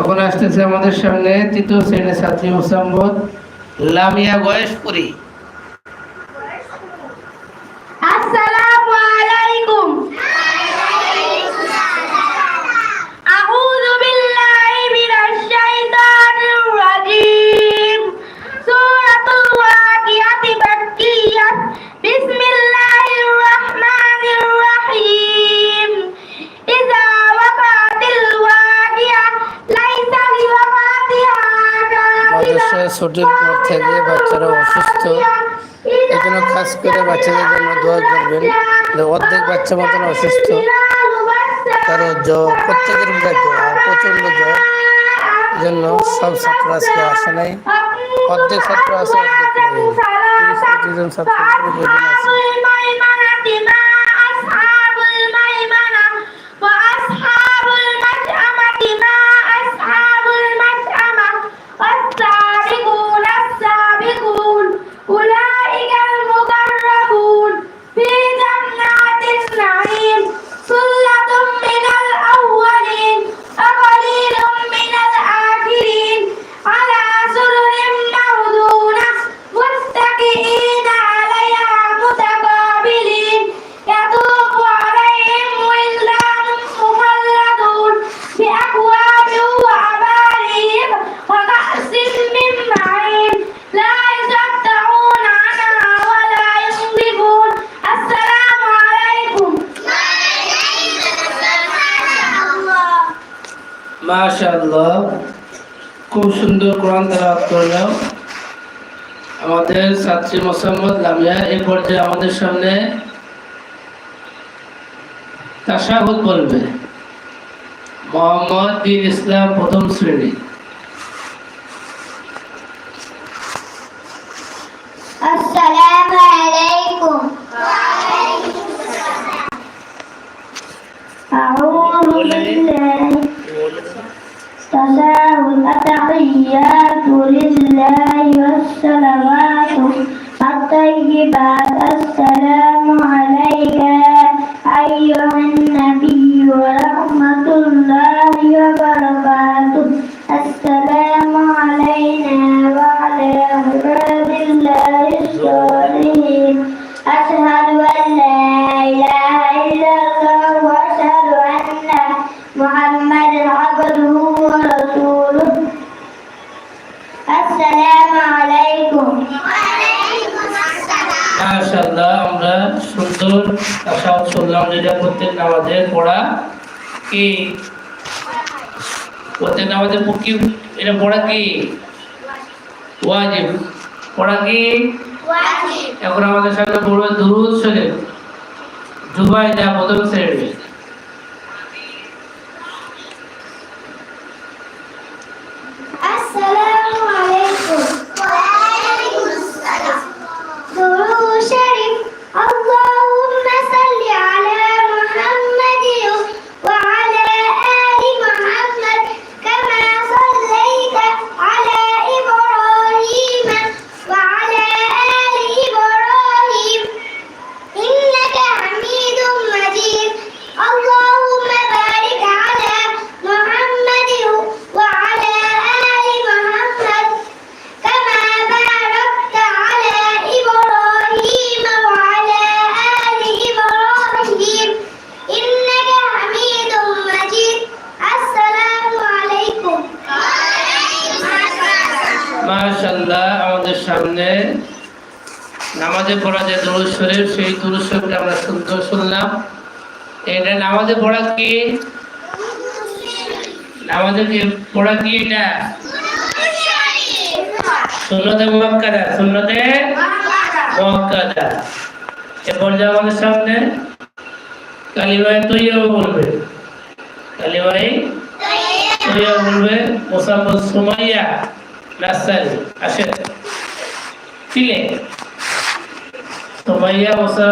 এখন আসতেছে আমাদের সামনে তৃতীয় শ্রেণির ছাত্রী মোসাম্মদ লামিয়া গয়েশপুরি। বাচ্চাদের জন্য দোয়া করবেন অর্ধেক বাচ্চা মতন অসুস্থ, কারও জ্বর, প্রত্যেকের গায়ে জ্বর প্রচণ্ড জ্বর জন্য সব ছাত্র আজকে আসে নাই। অর্ধেক ছাত্র আছে, অর্ধেক তিরিশ ছাত্র আছে। ছাত্রী মোসাম্মদ লামিয়া এই পর্যায়ে আমাদের সামনে তাসাহুদ বলবে মোহাম্মদ বিন ইসলাম প্রথম শ্রেণি। Bye. নামাজের পড়া কি? প্রত্যেক নামাজের কি? এটা পড়া কি? ওয়াজিব। পড়া কি? এখন আমাদের সামনে পড়বে দুরুদ শরীফ। যা প্রথম শ্রেণি মাশাআল্লাহ আমাদের সামনে নামাজে পড়া যে দুরুদ শরীফ, সেই দুরুদ শরীফটা আমরা সুন্দর শুনলাম। এটা নামাজে পড়া কি? নামাজে কি পড়া কি এটা? সুন্নতে মুয়াক্কাদা সুন্নতে মুয়াক্কাদা এ পর্যায়ে আমাদের সামনে কালিমায় তৈয়ব বলবে। কালিমায় তৈয়ব বলবে মোসাম্মদ সুমাইয়া। নার্সারি আসেন চিলে সুমাইয়া মোসা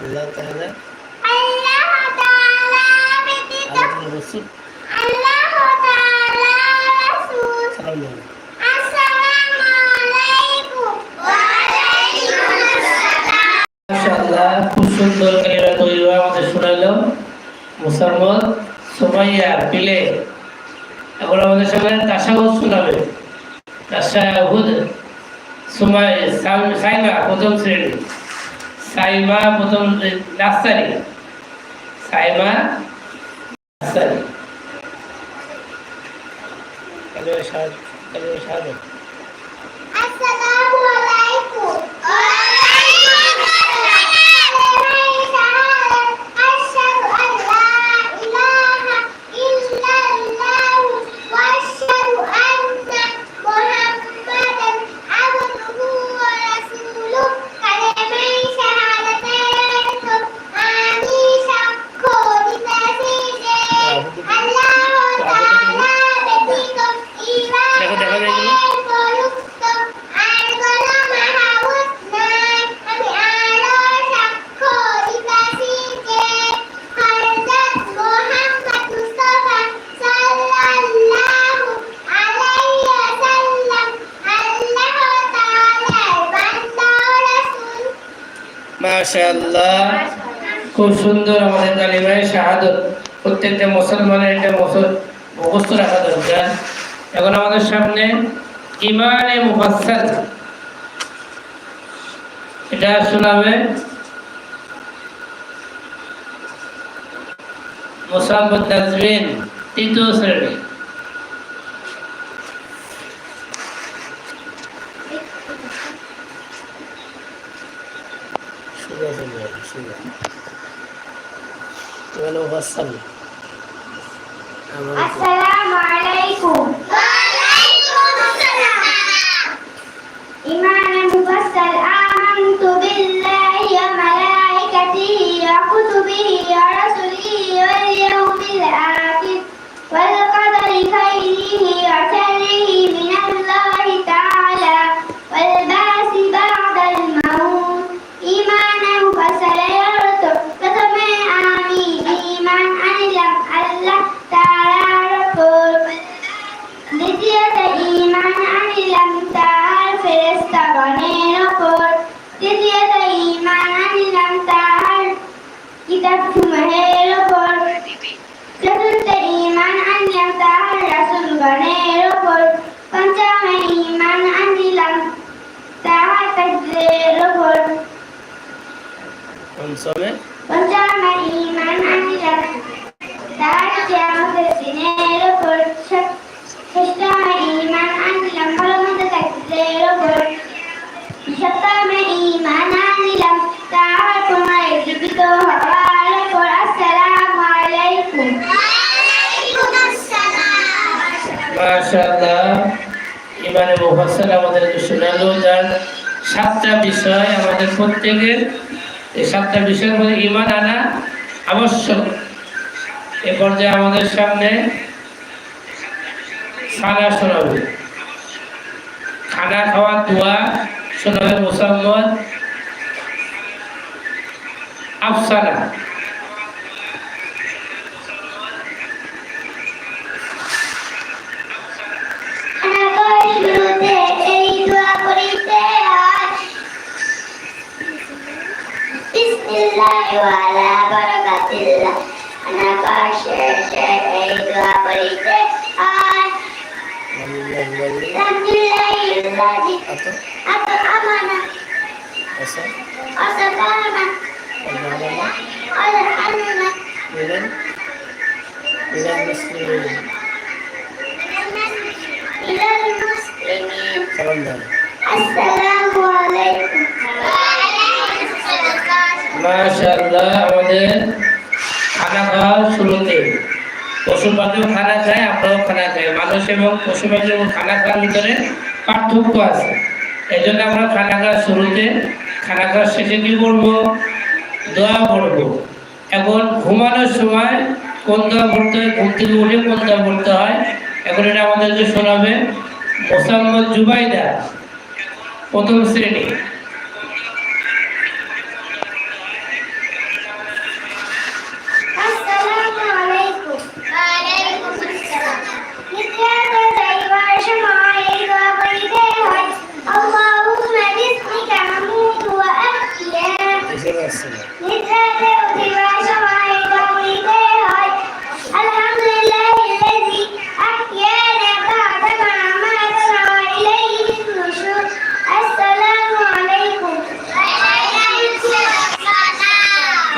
আল্লাহ তাআলা আল্লাহ রাসূল আল্লাহ তাআলা রাসূল সাল্লাল্লাহু খুব সুন্দর মেয়েরা শোনালো মুসলমান সোমাইয়া পিলে এখন আমাদের সঙ্গে তাসাউদ শোনাবে। তাসাউদ সোমাই সাইমা, প্রথম শ্রেণি। সাইমা প্রথম নার্সারি। সাইমা নার্সারি। কালিমা মাশাআল্লাহ। খুব সুন্দর আমাদের কালিমায় শাহাদত। প্রত্যেকটা মুসলমানের এটা মুসল মুখস্থ রাখা দরকার। এখন আমাদের সামনে ইমানে মুফাসসাল। এটা শোনাবে মোসাম্মদ নাজমিন তৃতীয় শ্রেণি। ولو السلام عليكم. وعليكم السلام. إمام مفصل. آمنت بالله وملائكته وكتبه ورسله واليوم রাসূলগণের উপর পঞ্চম ঈমান আনিলাম তাহার কদরের উপর পঞ্চমে পঞ্চম ঈমান আনিলাম তার কিয়ামতের দিনের উপর ষষ্ঠম ঈমান আনিলাম ভালো মন্দ তাকদীরের উপর সপ্তম ঈমান আনিলাম তার তোমার জীবিত হওয়ার উপর আসসালামু মাশাআল্লাহ। ইমানে মুফাসসাল আমাদেরকে শোনালো যার সাতটা বিষয় আমাদের প্রত্যেকের। এই সাতটা বিষয়ের মধ্যে ইমান আনা আবশ্যক। এ পর্যায়ে আমাদের সামনে সানা শোনাবে। খানা খাওয়া দোয়া শোনাবে মুসাম্মদ আফসানা। বিসমিল্লাহ ওয়ালা বারাকাতিল্লাহ খানাখোর শেষে এই দোয়া করিতে হয় আলহামদুলিল্লাহিল্লাযী আত'আমানা ওয়াসাকানা ওয়াজআলনা মিনাল মুসলিমিন আসসালামু আলাইকুম মাশাআল্লাহ আমাদের খানা খাওয়ার শুরুতে পশু খানা খায় আমরাও খানা খাই মানুষ এবং পশু পাখির খানা খাওয়ার ভিতরে পার্থক্য আছে এই জন্য আমরা খানা খাওয়ার শুরুতে খানা খাওয়ার শেষে কি করব? দোয়া পড়ব এখন ঘুমানোর সময় কোন দোয়া পড়তে হয়? ঘুম থেকে উঠে কোন দোয়া পড়তে হয়? এখন এটা আমাদের আমাদেরকে শোনাবে মোসাম্মদ জুবাইদা প্রথম শ্রেণি। আসসালামু। আলাইকুম ওয়ালাইকুম আসসালাম নিত্যাতে যাইবার সময় এই দোয়া করিতে হয় আল্লাহুম্মা বিসমিকা আমুতু ওয়া আহইয়া এসে আসছে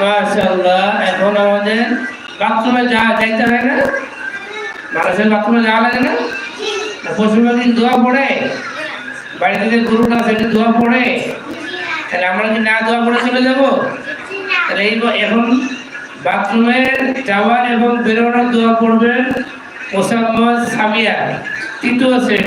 মাশাআল্লাহ এখন আমাদের বাথরুমে যা যাইতে হয় না? মানুষের বাথরুমে যাওয়া লাগে না? পশ্চিমবঙ্গে দোয়া পড়ে। বাড়িতে যে গরুটা সেটি দোয়া পড়ে। তাহলে আমরা কি না দোয়া পড়ে চলে যাব? তাহলে এই এখন বাথরুমে যাওয়ার এবং বেরোনোর দোয়া পড়বেন মোসাম্মদ সামিয়া। তৃতীয় শ্রেণি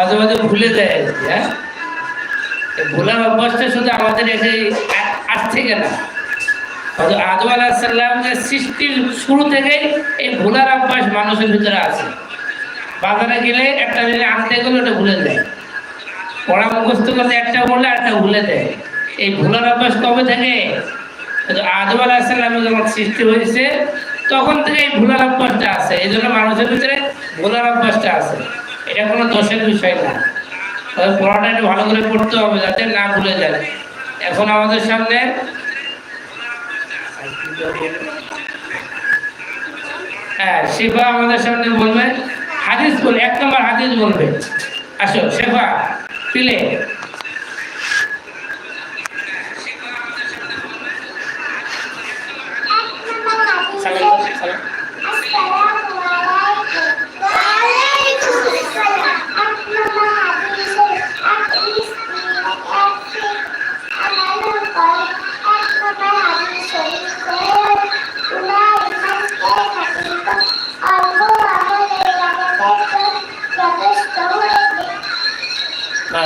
মাঝে মাঝে ভুলে যায় হ্যাঁ? ভুলার অভ্যাসটা শুধু আমাদের এসে আজ থেকে না হয়তো আদম আলাহিসাল্লাম যে সৃষ্টির শুরু থেকেই এই ভুলার অভ্যাস মানুষের ভিতরে আছে। বাজারে গেলে একটা জিনিস আনতে গেলে ওটা ভুলে দেয় পড়া মুখস্থ করতে একটা বললে একটা ভুলে দেয় এই ভুলার অভ্যাস কবে থেকে? আদম আলাহিসাল্লামের যখন সৃষ্টি হয়েছে, তখন থেকে এই ভুলার অভ্যাসটা আছে। এই জন্য মানুষের ভিতরে ভুলার অভ্যাসটা আছে। এটা কোনো দোষের বিষয় না। তবে পড়াটা একটু ভালো করে পড়তে হবে যাতে না ভুলে যায়। এখন আমাদের সামনে হ্যাঁ শেফা আমাদের সামনে বলবে, হাদিস বলবে এক নম্বর হাদিস বলবে। আসো, শেফা, পিলে।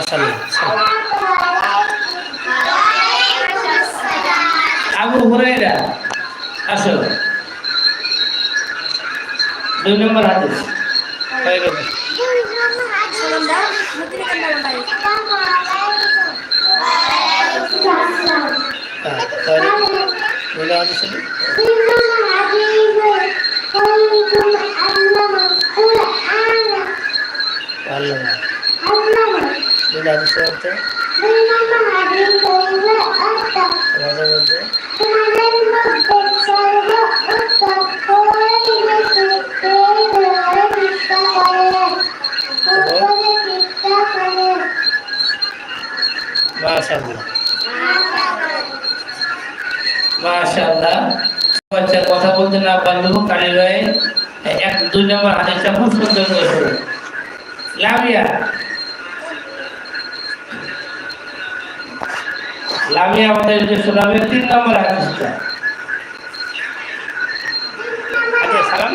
sana. Abu Hurairah. Asal. Dulu nomor 100. Baik. Assalamualaikum. Ah, Waalaikumsalam. Waalaikumsalam. দুই হাদিস বলতে আমাদের মধ্যে মাশাআল্লাহ মাশাআল্লাহ বাচ্চা কথা বলতে না পারলেও কানে রয়ে এক দুই নম্বর হাদিসটা খুব সুন্দর করে শোনো লামিয়া আমাদের যে শোনাবে তিন নম্বর হাদিসটা। আচ্ছা সালাম।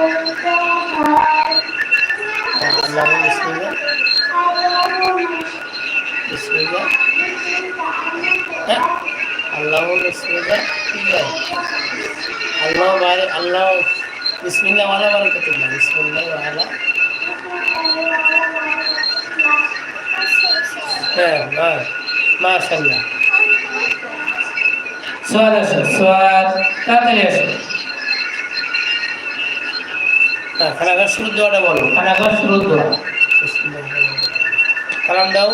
হ্যাঁ, আল্লাহ বিসমিল্লাহ বিসমিল্লাহ হ্যাঁ আল্লাহ বিসমিল্লাহ ঠিক আছে আল্লাহ বারে আল্লাহ বিসমিল্লাহ ওয়ালা বারাকাতুল্লাহ বিসমিল্লাহ ওয়ালা হ্যাঁ মা মাশাআল্লাহ সোয়াদ আসো সোয়াদ তাড়াতাড়ি আসো হ্যাঁ খানা শুরু দোয়াটা বলো। খানা খাওয়ার শুরু দোয়া। সালাম দাও।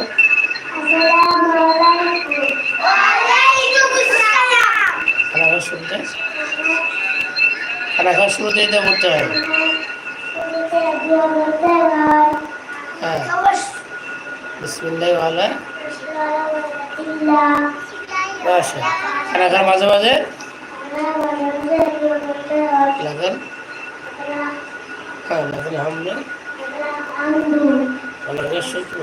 খানা শুরুতে। খানা খাওয়ার শুরুতে এটা বলতে হয়। হ্যাঁ। বিসমিল্লাহ ভালো। বাসা। খানা মাঝে মাঝে। লাগেন হ্যাঁ লাগেন হামলে লাগেন শুক্র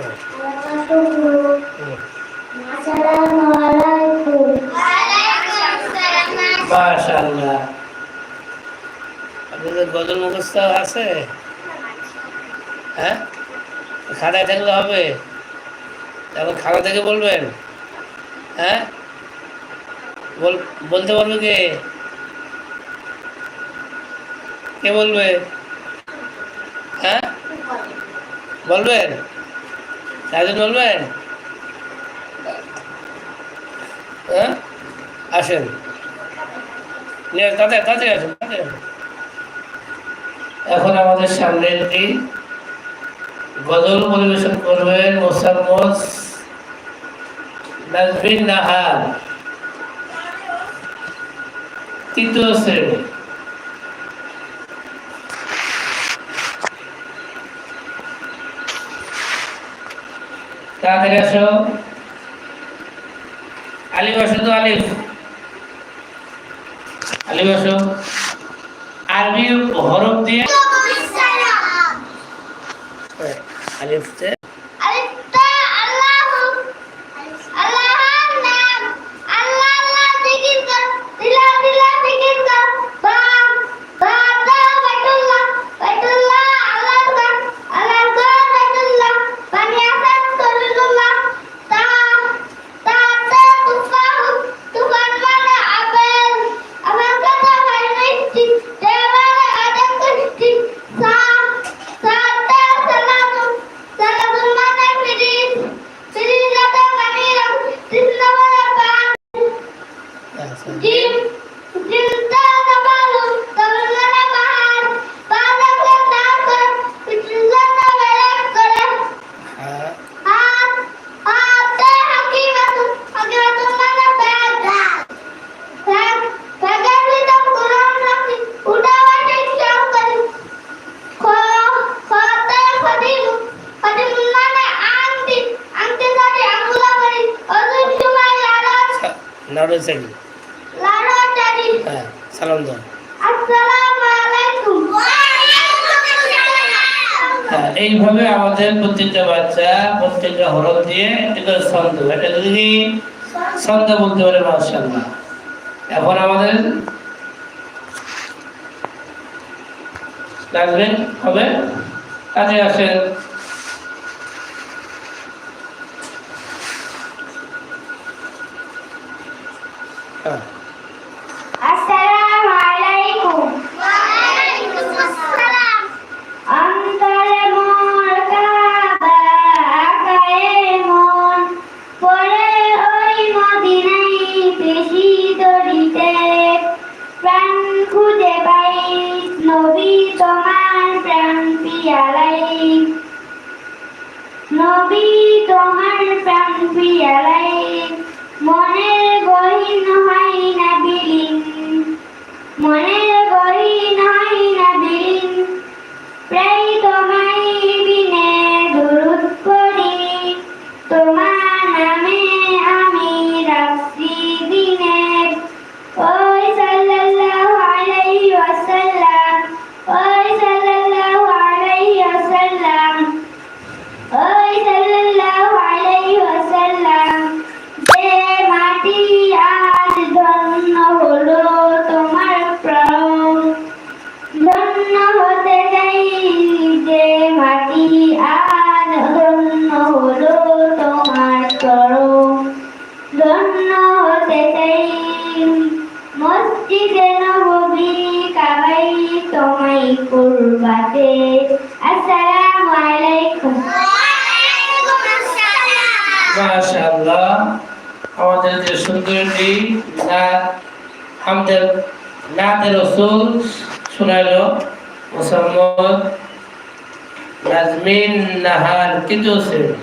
মাশাআল্লাহ আপনাদের গজল মুখস্থ আছে হ্যাঁ খাতায় থাকলে হবে। এখন খাতা থেকে বলবেন হ্যাঁ বল বলতে পারবে কে? কে বলবে হ্যাঁ বলবেন? সারাদিন বলবেন? হ্যাঁ? আসেন। তাতে তাতে আসেন তাতে এখন আমাদের সামনে একটি গজল পরিবেশন করবেন মোসাম্মদ নাজবিন নাহার। তৃতীয় শ্রেণি। তাড়াতাড়ি আসো। আলিফ আসো তো আলিফ। আলিফ আসো। আরবি হরফ দিয়ে আলিফতে নাড়ে চাকি হ্যাঁ সালাম দাও. হ্যাঁ, এইভাবে আমাদের প্রত্যেকটা বাচ্চা প্রত্যেকটা হরফ দিয়ে এটা ছন্দ এটা যদি ছন্দ বলতে পারে মাশাআল্লাহ। এখন আমাদের লাগবে হবে। কাজে আসেন। আমাদের যে সুন্দরটি নাত আমাদের নাতে রসুল শোনাইল মোসাম্মদ নাজমিন নাহার তৃতীয় শ্রেণি।